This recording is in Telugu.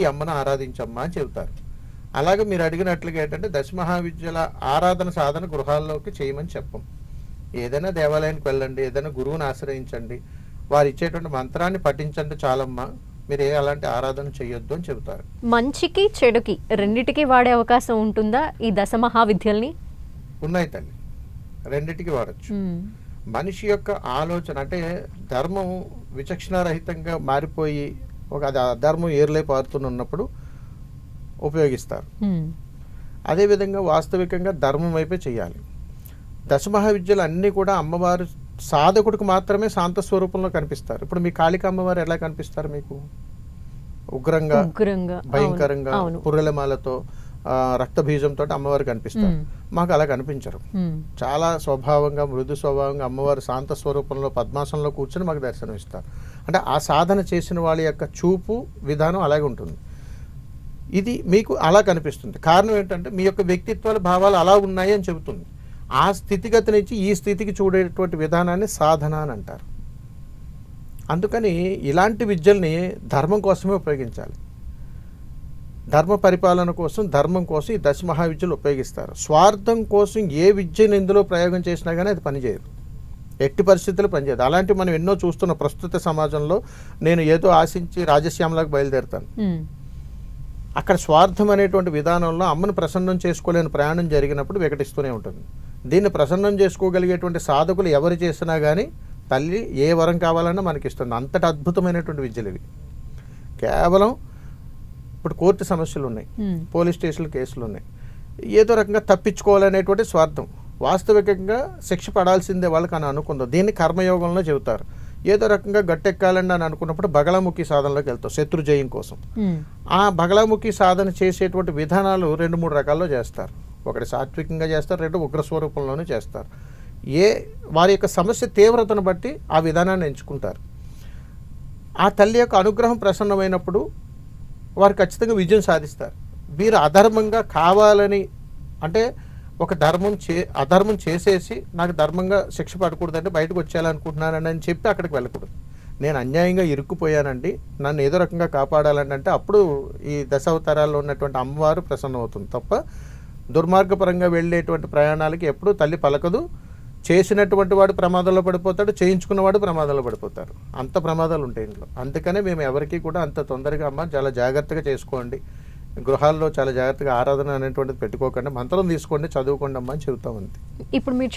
ఈ అమ్మను ఆరాధించమ్మా అని చెబుతారు. అలాగే మీరు అడిగినట్లుగా ఏంటంటే దశ మహావిద్యల ఆరాధన సాధన గృహాల్లోకి చేయమని చెప్పం. ఏదైనా దేవాలయానికి వెళ్ళండి ఏదైనా గురువుని ఆశ్రయించండి వారు ఇచ్చేటువంటి మంత్రాన్ని పఠించండి చాలమ్మా మీరు ఏ అలాంటి ఆరాధన చేయొద్దు అని చెబుతారు. మంచికి చెడుకి రెండిటికి వాడే అవకాశం ఉంటుందా ఈ దశ మహావిద్యల్ని ఉన్నాయి తల్లి. రెండిటికి వాడచ్చు. మనిషి యొక్క ఆలోచన అంటే ధర్మం విచక్షణారహితంగా మారిపోయి ఒక అది అధర్మం ఏర్లై పారుతున్నప్పుడు ఉపయోగిస్తారు. అదేవిధంగా వాస్తవికంగా ధర్మం వైపే చేయాలి దశమహావిద్యలు అన్నీ కూడా అమ్మవారు సాధకుడికి మాత్రమే శాంత స్వరూపంలో కనిపిస్తారు. ఇప్పుడు మీ కాళిక అమ్మవారు ఎలా కనిపిస్తారు మీకు? ఉగ్రంగా భయంకరంగా పుర్రెలమాలతో రక్తబీజంతో అమ్మవారు కనిపిస్తారు. మాకు అలా కనిపించరు. చాలా స్వభావంగా మృదు స్వభావంగా అమ్మవారు శాంత స్వరూపంలో పద్మాసనంలో కూర్చొని మాకు దర్శనం ఇస్తారు అంటే ఆ సాధన చేసిన వాళ్ళ యొక్క చూపు విధానం అలాగే ఉంటుంది. ఇది మీకు అలా కనిపిస్తుంది. కారణం ఏంటంటే మీ యొక్క వ్యక్తిత్వాల భావాలు అలా ఉన్నాయి అని చెబుతుంది. ఆ స్థితిగతి నుంచి ఈ స్థితికి చూడేటువంటి విధానాన్ని సాధన అని అంటారు. అందుకని ఇలాంటి విద్యల్ని ధర్మం కోసమే ఉపయోగించాలి. ధర్మ పరిపాలన కోసం ధర్మం కోసం ఈ దశ మహావిద్యలు ఉపయోగిస్తారు. స్వార్థం కోసం ఏ విద్యను ఇందులో ప్రయోగం చేసినా కానీ అది పనిచేయదు. ఎట్టి పరిస్థితుల్లో పనిచేయదు. అలాంటివి మనం ఎన్నో చూస్తున్న ప్రస్తుత సమాజంలో నేను ఏదో ఆశించి రాజశ్యామలకు బయలుదేరుతాను. అక్కడ స్వార్థం అనేటువంటి విధానంలో అమ్మను ప్రసన్నం చేసుకోలేని ప్రయాణం జరిగినప్పుడు వికటిస్తూనే ఉంటుంది. దీన్ని ప్రసన్నం చేసుకోగలిగేటువంటి సాధకులు ఎవరు చేసినా కానీ తల్లి ఏ వరం కావాలన్నా మనకి ఇస్తుంది అంతటి అద్భుతమైనటువంటి విద్యలు ఇవి. కేవలం ఇప్పుడు కోర్టు సమస్యలు ఉన్నాయి. పోలీస్ స్టేషన్ల కేసులు ఉన్నాయి ఏదో రకంగా తప్పించుకోవాలనేటువంటి స్వార్థం. వాస్తవికంగా శిక్ష పడాల్సిందే వాళ్ళకి అని అనుకుందాం. దీన్ని కర్మయోగంలో చెబుతారు. ఏదో రకంగా గట్టెక్కాలని అని అనుకున్నప్పుడు బగలాముఖి సాధనలోకి వెళ్తాం శత్రు జయం కోసం. ఆ బగలాముఖి సాధన చేసేటువంటి విధానాలు రెండు మూడు రకాల్లో చేస్తారు. ఒకటి సాత్వికంగా చేస్తారు రెండు ఉగ్ర స్వరూపంలోనూ చేస్తారు. ఏ వారి యొక్క సమస్య తీవ్రతను బట్టి ఆ విధానాన్ని ఎంచుకుంటారు. ఆ తల్లి యొక్క అనుగ్రహం ప్రసన్నమైనప్పుడు వారు ఖచ్చితంగా విజయం సాధిస్తారు. వీరు అధర్మంగా కావాలని అంటే ఒక ధర్మం చే అధర్మం చేసేసి నాకు ధర్మంగా శిక్ష పడకూడదంటే బయటకు వచ్చేయాలనుకుంటున్నానని అని చెప్పి అక్కడికి వెళ్ళకూడదు. నేను అన్యాయంగా ఇరుక్కుపోయానండి. నన్ను ఏదో రకంగా కాపాడాలని అంటే అప్పుడు ఈ దశావతారాల్లో ఉన్నటువంటి అమ్మవారు ప్రసన్నం అవుతుంది తప్ప దుర్మార్గపరంగా వెళ్ళేటువంటి ప్రయాణాలకి ఎప్పుడూ తల్లి పలకదు. చేసినటువంటి వాడు ప్రమాదంలో పడిపోతాడు చేయించుకున్నవాడు ప్రమాదంలో పడిపోతారు. అంత ప్రమాదాలు ఉంటాయి ఇంట్లో. అందుకనే మేము ఎవరికి కూడా అంత తొందరగా అమ్మ చాలా జాగ్రత్తగా చేసుకోండి. గృహాల్లో చాలా జాగ్రత్తగా ఆరాధన అనేటువంటిది పెట్టుకోకండి. మంత్రం తీసుకోండి చదువుకోండి అమ్మ అని చెబుతాం అంతే ఇప్పుడు మీరు